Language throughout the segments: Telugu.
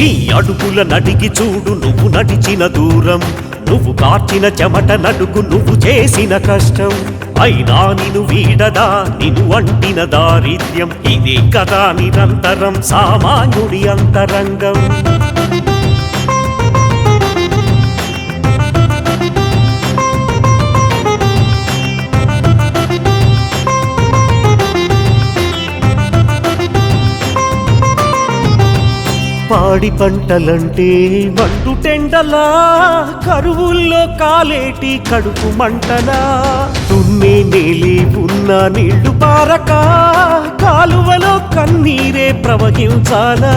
అడుగుల నడిగి చూడు నువ్వు నడిచిన దూరం. నువ్వు కార్చిన చెమట నడుగు నువ్వు చేసిన కష్టం. అయినా నిను వీడదా నిను అంటిన దారిద్ర్యం. ఇది కదా నిరంతరం సామాన్యుడి అంతరంగం. పాడి పంటలంటే మండు టెండలా కరువుల్లో కాలేటి కడుపు మంటలా. దున్నే నేలి ఉన్న నీళ్ళు పారక కాలువలో కన్నీరే ప్రవహించాలా?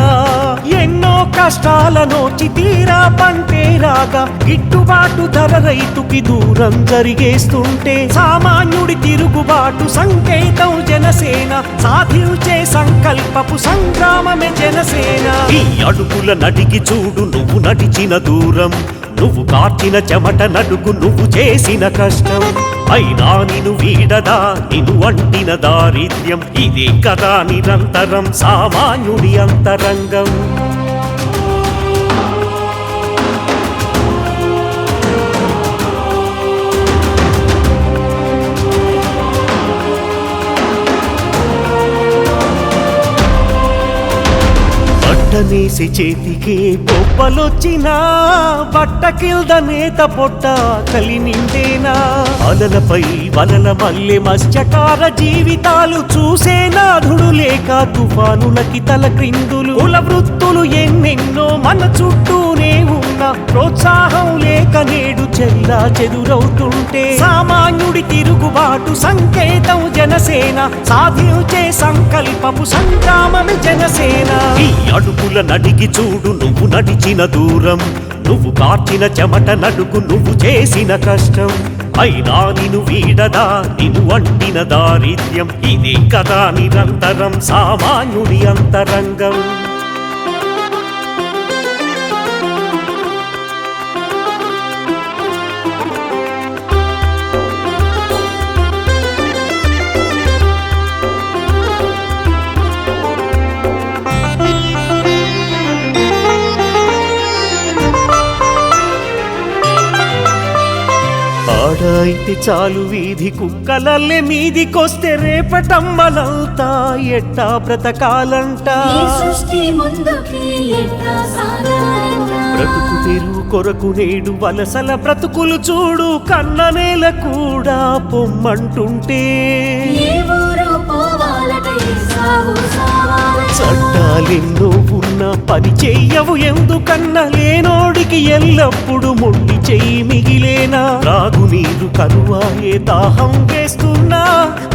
ఎన్నో కష్టాల చితీరా పంటేరాగా పంటే రాగా గిట్టుబాటు ధర రైతుకి దూరం జరిగేస్తుంటే సామాన్యుడి తిరుగుబాటు సంకేతం జనసేన సాధించే సంకల్పపు సంగ్రామమే జనసేన. ఈ అడుగుల నడికి చూడు నువ్వు నడిచిన దూరం నువ్వు కార్చిన చెమట నడుగు నువ్వు చేసిన కష్టం. అయినా నిను వీడదా నిను అంటిన దారిద్ర్యం. ఇదే కదా నిరంతరం సామాన్యుడి అంతరంగం. పొట్టనేసి చేతికి పొప్పలొచ్చినా బట్ట కింద నేత పొట్ట కలి నిండేనా? అలలపై వలల మల్లె మత్స్యకార జీవితాలు చూసే నాథుడు లేక తుఫానులకి తల క్రిందులు కుల వృత్తులు ఎన్నెన్నో మన చుట్టూనే ఉన్న ప్రోత్సాహం లేక నేడు చెల్లా చెదురవుతుంటే సామాన్యుడి తిరుగుబాటు సంకేతం జనసేన సాధించే సంకల్పపు సంగ్రామమే జనసేన. ఈ అడుగుల నడిగి చూడు నువ్వు నడిచిన దూరం. నువ్వు కార్చిన చెమట నడుగు నువ్వు చేసిన కష్టం. అయినా నిను వీడదా నిను అంటిన దారిద్ర్యం. ఇదే కదా నిరంతరం సామాన్యుడి అంతరంగం. అయితే చాలు వీధి కుక్కలల్లే మీదికొస్తే రేపటమ్మలంతా ఎట్టా బ్రతకాలంట. బ్రతుకు తెరువు కొరకు నేడు వలసల బ్రతుకులు చూడు కన్న నేల కూడా పొమ్మంటుంటే. చట్టాలెన్నో పని చెయ్యవు ఎందుకన్నా లేనోడికి ఎల్లప్పుడు మొండి చెయ్యి మిగిలేనా? త్రాగునీరు కరువాయే దాహం వేస్తున్నా.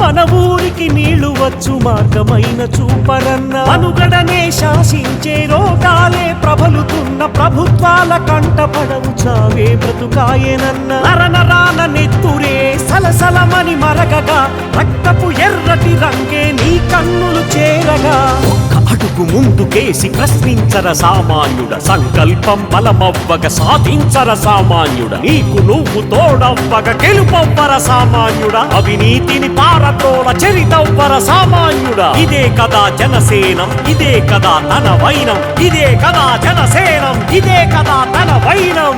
మన ఊరికి నీళ్ళు వచ్చు మార్గమైన చూపరన్నా అనుగడనే శాసించే రోగాలే ప్రబలుతున్న ప్రభుత్వాల కంటపడవు చావే బ్రతుకాయనన్న. నరనరాన నెత్తురే సలసలమని మరగగా రక్త అడుగు ముందుకేసి ప్రశ్నించర సామాన్యుడ. సంకల్పం బలమవ్వగ సాధించర సామాన్యుడ. నీకు నువ్వు తోడవ్వగ గెలుపవ్వర సామాన్యుడ. అవినీతిని పారతోల చరితవ్వర సామాన్యుడ. ఇదే కదా జనసేనం ఇదే కదా తన వైనం ఇదే కదా జనసేనం ఇదే కదా తన వైనం.